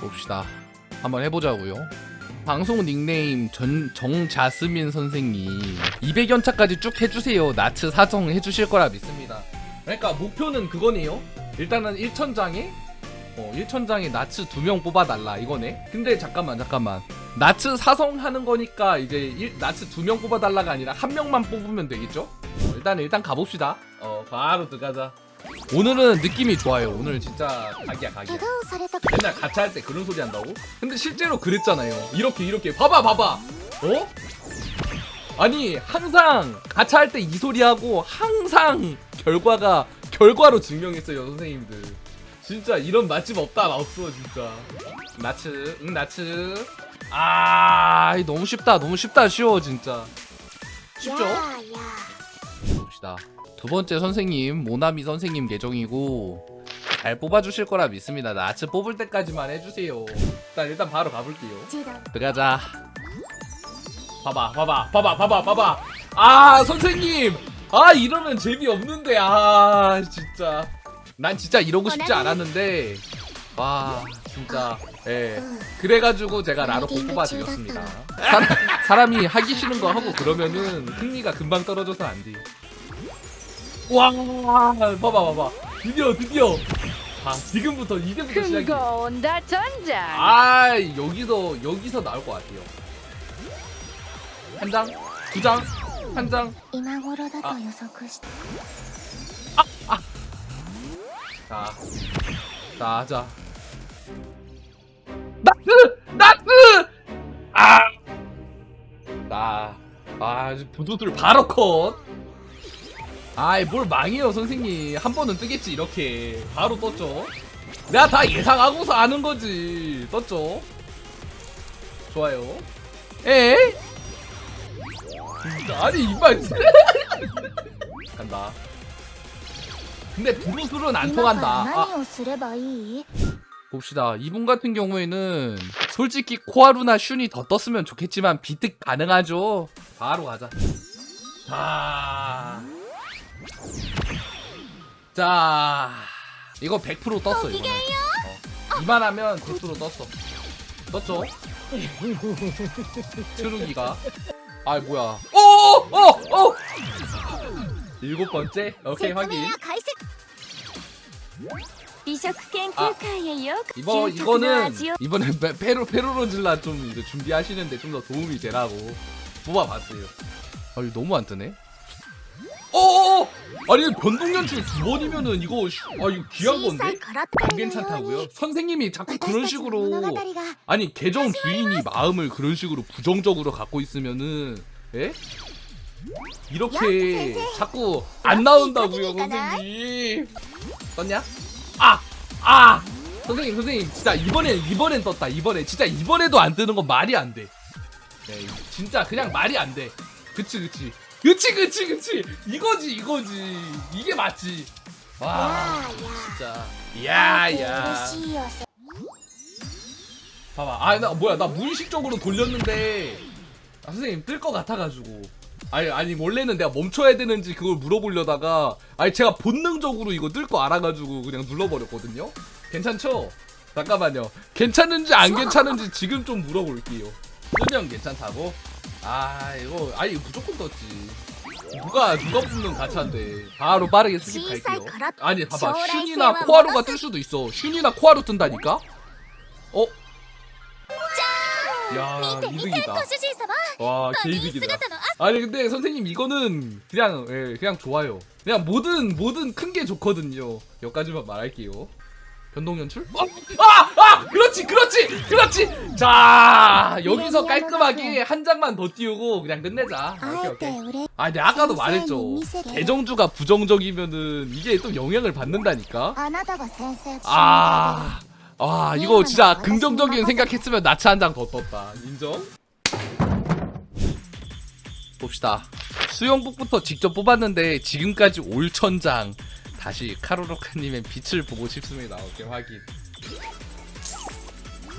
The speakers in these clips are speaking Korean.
봅시다. 한번 해보자고요. 방송 닉네임 전 정자스민 선생님 200연차까지 쭉 해주세요. 나츠 사정 해주실 거라 믿습니다. 그러니까 목표는 그거네요. 일단은 1천장에 어 1천장에 나츠 두명 뽑아달라 이거네. 근데 잠깐만 잠깐만 나츠 사성하는 거니까 이제 일, 나츠 두명 뽑아달라가 아니라 한 명만 뽑으면 되겠죠? 어, 일단 일단 가봅시다. 어 바로 들어가자. 오늘은 느낌이 좋아요. 오늘 진짜 각이야 각이야. 맨날 가차 할 때 그런 소리 한다고? 근데 실제로 그랬잖아요. 이렇게 이렇게 봐봐 봐봐. 어? 아니 항상 가차 할 때 이 소리 하고 항상 결과가 결과로 증명했어요 선생님들. 진짜 이런 맛집 없다 없어 진짜. 나츠 응 나츠. 아 너무 쉽다 너무 쉽다 쉬워 진짜. 쉽죠? 봅시다. 두 번째 선생님 모나미 선생님 계정이고 잘 뽑아주실 거라 믿습니다. 나츠 뽑을 때까지만 해주세요. 일단 일단 바로 가볼게요. 들어가자. 봐봐 봐봐 봐봐 봐봐 봐봐. 아 선생님 아 이러면 재미없는데 아 진짜 난 진짜 이러고 싶지 않았는데 와 진짜 예 그래가지고 제가 라로코 뽑아드렸습니다 사람, 사람이 하기 싫은 거 하고 그러면은 흥미가 금방 떨어져서 안돼 와 봐봐 봐봐 드디어 드디어 아 지금부터 이제부터 시작이. 금고온다 전장 아 여기서 여기서 나올 것 같아요. 한 장, 두 장, 한 장. 今頃だと予測した 자, 자, 하자. 나스, 나스. 아, 나, 아, 부두들 바로 컷. 아이 뭘 망해요 선생님. 한 번은 뜨겠지 이렇게. 바로 떴죠. 내가 다 예상하고서 아는 거지. 떴죠? 좋아요. 에? 아니 이만 간다. 근데 두루술은 안 통한다. 아. 봅시다. 이분 같은 경우에는 솔직히 코아루나 슌이 더 떴으면 좋겠지만 비득 가능하죠. 바로 가자. 자 자 이거 100% 떴어 이거 어. 이만하면 100% 떴어 떴죠? 트루기가 아 뭐야 오! 오! 오! 일곱 번째 오케이 확인 아, 이거 이거는 이번엔 페로 페로로질라 좀 이제 준비하시는데 좀 더 도움이 되라고 뽑아봤어요. 아 너무 안 뜨네. 어어어! 아니 변동 연출 두 번이면은 이거 아 이거 귀한 건데? 안 괜찮다고요? 선생님이 자꾸 그런 식으로 아니 계정 주인이 마음을 그런 식으로 부정적으로 갖고 있으면은 예? 이렇게 자꾸 안 나온다고요 선생님 떴냐? 아! 아! 선생님 선생님 진짜 이번엔 이번엔 떴다 이번에 진짜 이번에도 안 뜨는 건 말이 안돼 진짜 그냥 말이 안돼 그치 그치 그치 그치 그치. 이거지 이거지. 이게 맞지. 와 진짜. 야야. 봐봐. 아 나 뭐야. 나 무의식적으로 돌렸는데. 아, 선생님 뜰 것 같아가지고. 아니 아니 원래는 내가 멈춰야 되는지 그걸 물어보려다가 아니 제가 본능적으로 이거 뜰 거 알아가지고 그냥 눌러버렸거든요? 괜찮죠? 잠깐만요. 괜찮은지 안 괜찮은지 지금 좀 물어볼게요. 뜨면 괜찮다고? 아 이거 아니 이거 무조건 떴지. 누가 누가 붙는 가차인데 바로 빠르게 스킵 갈게요. 아니 봐봐. 슌이나 코아루가 뜰 수도 있어. 슌이나 코아루 뜬다니까? 어? 야 이득이다 와 개이득이다. 아니 근데 선생님 이거는 그냥 예, 그냥 좋아요. 그냥 모든 모든 큰 게 좋거든요. 여기까지만 말할게요. 변동 연출? 어? 아! 아! 그렇지 그렇지 그렇지 자 여기서 깔끔하게 한 장만 더 띄우고 그냥 끝내자 오케이 오케이 아 근데 아까도 말했죠 개정주가 부정적이면은 이게 또 영향을 받는다니까 아... 아 이거 진짜 긍정적인 생각했으면 나츠 한 장 더 떴다 인정? 봅시다 수영복부터 직접 뽑았는데 지금까지 올 천장 다시 카로로카님의 빛을 보고 싶습니다. 오케이 확인.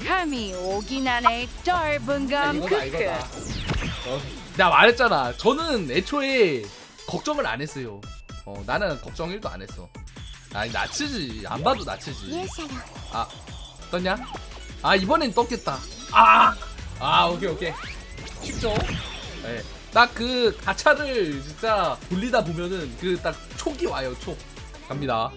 감히 오긴 하네 짧은 감 크크 어, 나 말했잖아. 저는 애초에 걱정을 안 했어요. 어, 나는 걱정 1도 안 했어. 아니 나츠지 안 봐도 나츠지. 아 떴냐? 아 이번엔 떴겠다. 아, 아 오케이 오케이. 쉽죠? 네. 예. 딱 그 가차를 진짜 돌리다 보면은 그 딱 촉이 와요 촉. 갑니다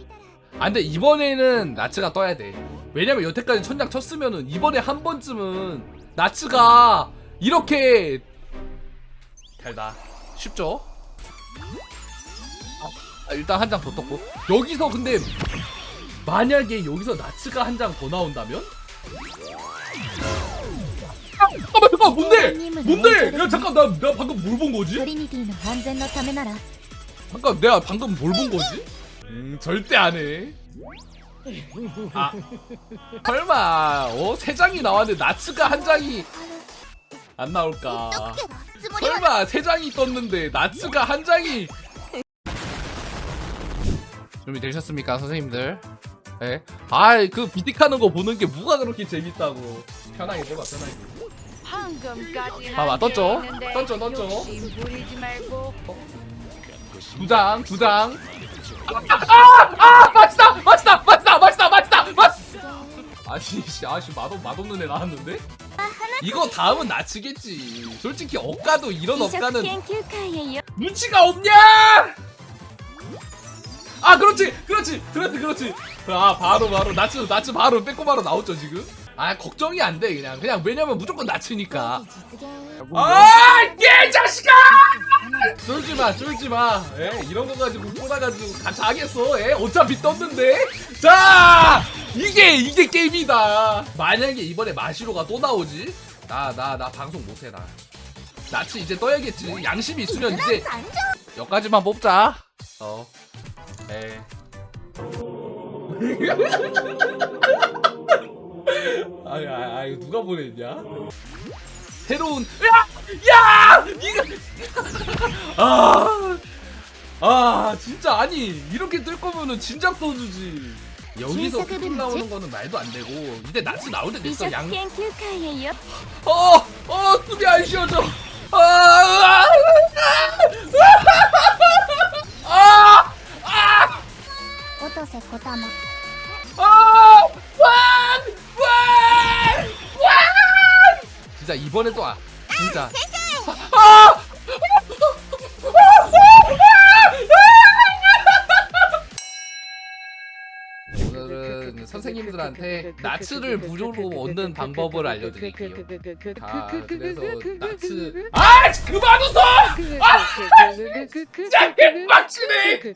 아 근데 이번에는 나츠가 떠야 돼 왜냐면 여태까지 천장 쳤으면은 이번에 한 번쯤은 나츠가 이렇게 달다 쉽죠? 아, 일단 한 장 더 떴고 여기서 근데 만약에 여기서 나츠가 한 장 더 나온다면? 아, 잠깐만 잠깐 뭔데? 뭔데? 야 잠깐 나, 나 방금 뭘 본 거지? トリニティの安全のためなら 잠깐 내가 방금 뭘 본 거지? 음 절대 안 해. 아 설마 어세 장이 나왔는데 나츠가 한 장이 안 나올까? 설마 세 장이 떴는데 나츠가 한 장이 준비 되셨습니까 선생님들? 예? 아이 그 비틱하는 거 보는 게 뭐가 그렇게 재밌다고 편하게 뽑아 편하게 봐봐, 떴죠? 떴죠, 떴죠? 두장 두장 아아 맛있다 맛있다 맛있다 맛있다 맛있다 맛있다 아씨 씨, 아씨 맛없 맛없는 애 나왔는데 이거 다음은 나치겠지 솔직히 억가도 이런 美食 억가는 研究会へよ 눈치가 없냐 아 그렇지 그렇지 그렇지 그렇지 아 바로 바로 나츠 나츠 바로 빼꼼바로 나오죠 지금 아 걱정이 안 돼 그냥 그냥 왜냐면 무조건 나츠니까 実現 아이 자식아 쫄지 마 쫄지 마. 에 이런 거 가지고 꽂아가지고 같이 하겠어. 에 어차피 떴는데. 자 이게 이게 게임이다. 만약에 이번에 마시로가 또 나오지? 나 나 나 방송 못해 나. 나치 이제 떠야겠지. 양심이 있으면 이제 여기까지만 뽑자. 어. 에. 아니, 아니, 아니, 이거 누가 보냈냐? 새로운 야! 야! 이거 아! 아, 진짜 아니 이렇게 뜰 거면은 진작 써 주지. 여기서 킥 나오는 거는 말도 안 되고 근데 나치 나올 때 됐어 양. 어! 어! 숨이 안 쉬어져. 아! 아! 아! 아! 아! 진짜 이번에도 아, 진짜. 아! 오늘은 선생님들한테 나츠를 무료로 얻는 방법을 알려드릴게요. 아, 그래서 나츠. 아, 그만 웃어! 아, 진짜 개빡치네! 그